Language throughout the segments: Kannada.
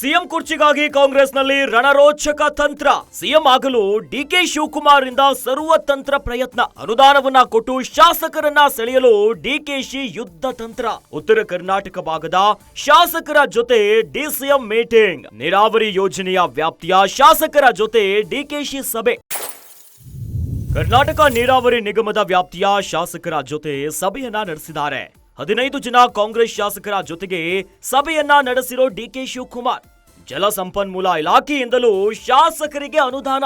ಸಿಎಂ ಕುರ್ಚಿಗಾಗಿ ಕಾಂಗ್ರೆಸ್ನಲ್ಲಿ ರಣರೋಚಕ ತಂತ್ರ. ಸಿಎಂ ಆಗಲು ಡಿಕೆ ಶಿವಕುಮಾರ್ ಇಂದ ಸರ್ವತಂತ್ರ ಪ್ರಯತ್ನ. ಅನುದಾನವನ್ನ ಕೊಟ್ಟು ಶಾಸಕರನ್ನ ಸೆಳೆಯಲು ಡಿಕೆಶಿ ಯುದ್ಧ ತಂತ್ರ. ಉತ್ತರ ಕರ್ನಾಟಕ ಭಾಗದ ಶಾಸಕರ ಜೊತೆ ಡಿಸಿಎಂ ಮೀಟಿಂಗ್. ನೀರಾವರಿ ಯೋಜನೆಯ ವ್ಯಾಪ್ತಿಯ ಶಾಸಕರ ಜೊತೆ ಡಿಕೆಶಿ ಸಭೆ. ಕರ್ನಾಟಕ ನೀರಾವರಿ ನಿಗಮದ ವ್ಯಾಪ್ತಿಯ ಶಾಸಕರ ಜೊತೆ ಸಭೆಯನ್ನ ನಡೆಸಿದ್ದಾರೆ. ಹದಿನೈದು ಜನ ಕಾಂಗ್ರೆಸ್ ಶಾಸಕರ ಜೊತೆಗೆ ಸಭೆಯನ್ನ ನಡೆಸಿರೋ ಡಿಕೆ ಶಿವಕುಮಾರ್. ಜಲಸಂಪನ್ಮೂಲ ಇಲಾಖೆಯಿಂದಲೂ ಶಾಸಕರಿಗೆ ಅನುದಾನ.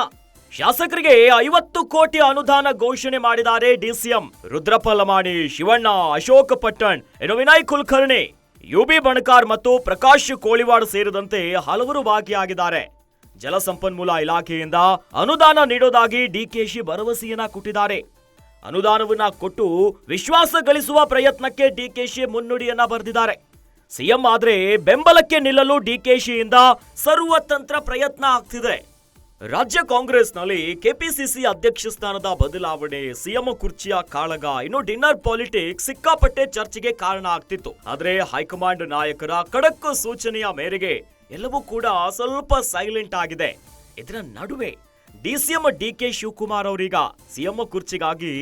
ಶಾಸಕರಿಗೆ ಐವತ್ತು ಕೋಟಿ ಅನುದಾನ ಘೋಷಣೆ ಮಾಡಿದ್ದಾರೆ ಡಿಸಿಎಂ ರುದ್ರಪ್ಪ ಲಮಾಣಿ ಶಿವಣ್ಣ, ಅಶೋಕ ಪಟ್ಟಣ್ ಇನ್ನು ವಿನಯ್ ಕುಲಕರ್ಣಿ, ಯುಬಿ ಬಣಕಾರ್ ಮತ್ತು ಪ್ರಕಾಶ್ ಕೋಳಿವಾಡ್ ಸೇರಿದಂತೆ ಹಲವರು ಭಾಗಿಯಾಗಿದ್ದಾರೆ. ಜಲಸಂಪನ್ಮೂಲ ಇಲಾಖೆಯಿಂದ ಅನುದಾನ ನೀಡೋದಾಗಿ ಡಿಕೆಶಿ ಭರವಸೆಯನ್ನ ಕೊಟ್ಟಿದ್ದಾರೆ. ಅನುದಾನವನ್ನ ಕೊಟ್ಟು ವಿಶ್ವಾಸ ಗಳಿಸುವ ಪ್ರಯತ್ನಕ್ಕೆ ಡಿಕೆಶಿ ಮುನ್ನುಡಿಯನ್ನ ಬರೆದಿದ್ದಾರೆ. ಸಿಎಂ ಆದ್ರೆ ಬೆಂಬಲಕ್ಕೆ ನಿಲ್ಲಲು ಡಿಕೆಶಿಯಿಂದ ಸರ್ವತಂತ್ರ ಪ್ರಯತ್ನ ಆಗ್ತಿದೆ. ರಾಜ್ಯ ಕಾಂಗ್ರೆಸ್ನಲ್ಲಿ ಕೆಪಿಸಿಸಿ ಅಧ್ಯಕ್ಷ ಸ್ಥಾನದ ಬದಲಾವಣೆ, ಸಿಎಂ ಕುರ್ಚಿಯ ಕಾಳಗ, ಇನ್ನು ಡಿನ್ನರ್ ಪಾಲಿಟಿಕ್ಸ್ ಸಿಕ್ಕಾಪಟ್ಟೆ ಚರ್ಚೆಗೆ ಕಾರಣ ಆಗ್ತಿತ್ತು. ಆದ್ರೆ ಹೈಕಮಾಂಡ್ ನಾಯಕರ ಖಡಕ್ ಸೂಚನೆಯ ಮೇರೆಗೆ ಎಲ್ಲವೂ ಕೂಡ ಸ್ವಲ್ಪ ಸೈಲೆಂಟ್ ಆಗಿದೆ. ಇದರ ನಡುವೆ ಡಿಸಿಎಂ ಡಿಕೆ ಶಿವಕುಮಾರ್ ಅವರೀಗ ಸಿಎಂ ಕುರ್ಚಿಗಾಗಿ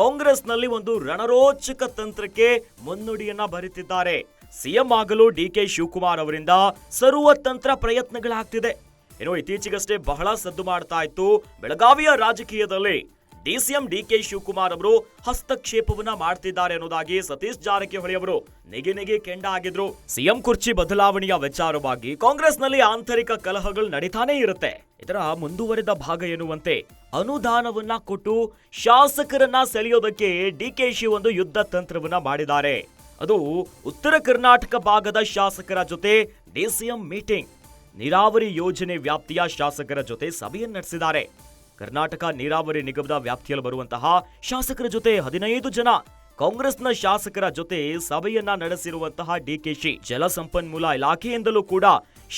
ಕಾಂಗ್ರೆಸ್ನಲ್ಲಿ ಒಂದು ರಣರೋಚಕ ತಂತ್ರಕ್ಕೆ ಮುನ್ನುಡಿಯನ್ನ ಬರೀತಿದ್ದಾರೆ. ಸಿಎಂ ಆಗಲು ಡಿ ಕೆ ಶಿವಕುಮಾರ್ ಅವರಿಂದ ಸರ್ವತಂತ್ರ ಪ್ರಯತ್ನಗಳಾಗ್ತಿದೆ. ಏನೋ ಇತ್ತೀಚೆಗಷ್ಟೇ ಬಹಳ ಸದ್ದು ಮಾಡ್ತಾ ಇತ್ತು ಬೆಳಗಾವಿಯ ರಾಜಕೀಯದಲ್ಲಿ. ಡಿಸಿಎಂ ಡಿಕೆ ಶಿವಕುಮಾರ್ ಅವರು ಹಸ್ತಕ್ಷೇಪವನ್ನ ಮಾಡ್ತಿದ್ದಾರೆ ಅನ್ನೋದಾಗಿ ಸತೀಶ್ ಜಾರಕಿಹೊಳಿ ಅವರು ನೆಗೆ ನೆಗೆ ಕೆಂಡ ಆಗಿದ್ರು ಸಿಎಂ ಕುರ್ಚಿ ಬದಲಾವಣೆಯ ವಿಚಾರವಾಗಿ ಕಾಂಗ್ರೆಸ್ನಲ್ಲಿ ಆಂತರಿಕ ಕಲಹಗಳು ನಡೀತಾನೇ ಇರುತ್ತೆ. ಇದರ ಮುಂದುವರೆದ ಭಾಗ ಎನ್ನುವಂತೆ ಅನುದಾನವನ್ನ ಕೊಟ್ಟು ಶಾಸಕರನ್ನ ಸೆಳೆಯೋದಕ್ಕೆ ಡಿಕೆಶಿ ಒಂದು ಯುದ್ಧ ತಂತ್ರವನ್ನ ಮಾಡಿದ್ದಾರೆ. ಅದು ಉತ್ತರ ಕರ್ನಾಟಕ ಭಾಗದ ಶಾಸಕರ ಜೊತೆ ಡಿಸಿಎಂ ಮೀಟಿಂಗ್, ನೀರಾವರಿ ಯೋಜನೆ ವ್ಯಾಪ್ತಿಯ ಶಾಸಕರ ಜೊತೆ ಸಭೆಯನ್ನು ನಡೆಸಿದ್ದಾರೆ. ಕರ್ನಾಟಕ ನೀರಾವರಿ ನಿಗಮದ ವ್ಯಾಪ್ತಿಯಲ್ಲಿ ಬರುವಂತಹ ಶಾಸಕರ ಜೊತೆ ಹದಿನೈದು ಜನ, ಕಾಂಗ್ರೆಸ್ನ ಶಾಸಕರ ಜೊತೆ ಸಭೆಯನ್ನ ನಡೆಸಿರುವಂತಹ ಡಿಕೆಶಿ ಜಲಸಂಪನ್ಮೂಲ ಇಲಾಖೆಯಿಂದಲೂ ಕೂಡ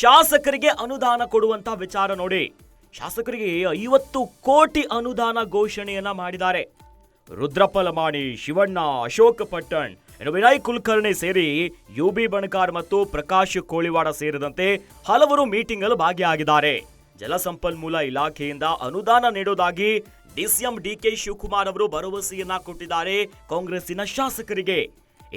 ಶಾಸಕರಿಗೆ ಅನುದಾನ ಕೊಡುವಂತಹ ವಿಚಾರ ನೋಡಿ. ಶಾಸಕರಿಗೆ ಐವತ್ತು ಕೋಟಿ ಅನುದಾನ ಘೋಷಣೆಯನ್ನ ಮಾಡಿದ್ದಾರೆ. ರುದ್ರಪ್ಪ ಲಮಾಣಿ, ಶಿವಣ್ಣ, ಅಶೋಕ ಪಟ್ಟಣ್, ವಿನಯ್ ಕುಲಕರ್ಣಿ ಸೇರಿ ಯುಬಿ ಬಣಕಾರ್ ಮತ್ತು ಪ್ರಕಾಶ್ ಕೋಳಿವಾಡ ಸೇರಿದಂತೆ ಹಲವರು ಮೀಟಿಂಗ್ ಅಲ್ಲಿ ಭಾಗಿಯಾಗಿದ್ದಾರೆ. ಜಲಸಂಪನ್ಮೂಲ ಇಲಾಖೆಯಿಂದ ಅನುದಾನ ನೀಡೋದಾಗಿ ಡಿಸಿಎಂ ಡಿಕೆ ಶಿವಕುಮಾರ್ ಅವರು ಭರವಸೆಯನ್ನ ಕೊಟ್ಟಿದ್ದಾರೆ ಕಾಂಗ್ರೆಸ್ಸಿನ ಶಾಸಕರಿಗೆ.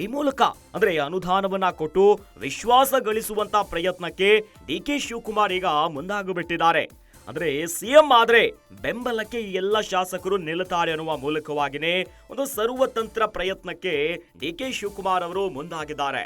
ಈ ಮೂಲಕ ಅಂದ್ರೆ ಅನುದಾನವನ್ನ ಕೊಟ್ಟು ವಿಶ್ವಾಸ ಗಳಿಸುವಂತ ಪ್ರಯತ್ನಕ್ಕೆ ಡಿಕೆ ಶಿವಕುಮಾರ್ ಈಗ ಮುಂದಾಗಿಬಿಟ್ಟಿದ್ದಾರೆ. ಅಂದ್ರೆ ಸಿಎಂ ಆದ್ರೆ ಬೆಂಬಲಕ್ಕೆ ಎಲ್ಲ ಶಾಸಕರು ನಿಲ್ಲುತ್ತಾರೆ ಅನ್ನುವ ಮೂಲಕವಾಗಿನೇ ಒಂದು ಸರ್ವತಂತ್ರ ಪ್ರಯತ್ನಕ್ಕೆ ಡಿ ಕೆ ಶಿವಕುಮಾರ್ ಅವರು ಮುಂದಾಗಿದ್ದಾರೆ.